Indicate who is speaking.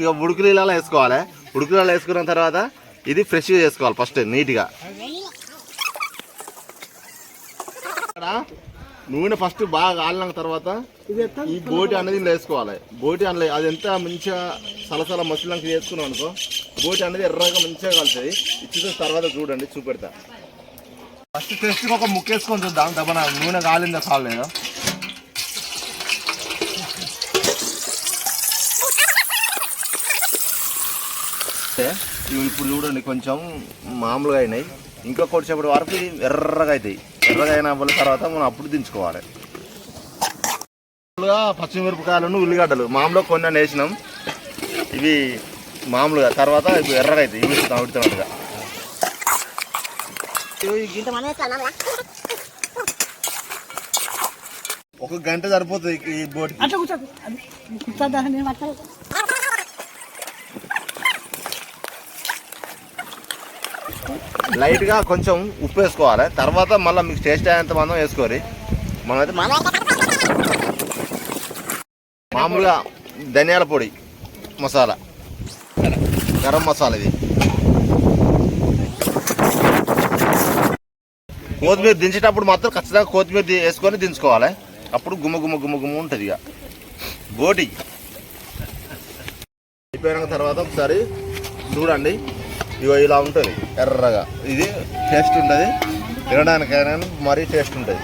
Speaker 1: ఇక ఉడుకులీలలో వేసుకోవాలి. ఉడుకులీలలో వేసుకున్న తర్వాత ఇది ఫ్రెష్గా చేసుకోవాలి ఫస్ట్ నీట్గా. ఇక్కడ నూనె ఫస్ట్ బాగా కాలిన తర్వాత ఈ బోటి అనేది ఇందులో వేసుకోవాలి. బోటి అందులో అది ఎంత మంచిగా సలసల మసలంక చేసుకున్నాం అనుకో బోటి అనేది ఎర్రగా మంచిగా కలుతుంది ఇచ్చిన తర్వాత చూడండి చూపెడతా. ఫస్ట్ టెస్ట్కి ఒక ముక్కేసుకొని చూద్దాం. దబన నూనె కాలిందా కాలేదా? ఇప్పుడు చూడండి కొంచెం మామూలుగా అయినాయి. ఇంకా కొడిసేపటి వరకు ఎర్రగా అవుతాయి ఎర్రగా అయిన తర్వాత మనం అప్పుడు దించుకోవాలి. మామూలుగా పచ్చిమిరపకాయలను ఉల్లిగడ్డలు మామూలుగా కొన్ని వేసినాం. ఇవి మామూలుగా తర్వాత ఇప్పుడు ఎర్రగా అవుతాయి ఇవి ఉడుతున్నట్టుగా ఒక గంట సరిపోతుంది ఈ బోట్ లైట్గా కొంచెం ఉప్పు వేసుకోవాలి. తర్వాత మళ్ళీ మీకు టేస్ట్ అయ్యేంత మందం వేసుకోరి. మనమైతే మామూలుగా ధనియాల పొడి మసాలా. గరం మసాలా ఇది. కొత్తిమీర దించేటప్పుడు మాత్రం ఖచ్చితంగా కొత్తిమీర వేసుకొని దించుకోవాలి. అప్పుడు గుమ్మ గుమ్మ గుమ్మ గుమ్మ ఉంటుంది ఇక. బోటి అయిపోయిన తర్వాత ఒకసారి చూడండి. ఇగో ఇలా ఉంటుంది ఎర్రగా. ఇది టేస్ట్ ఉంటుంది. తినడానికైనా మరీ టేస్ట్ ఉంటుంది.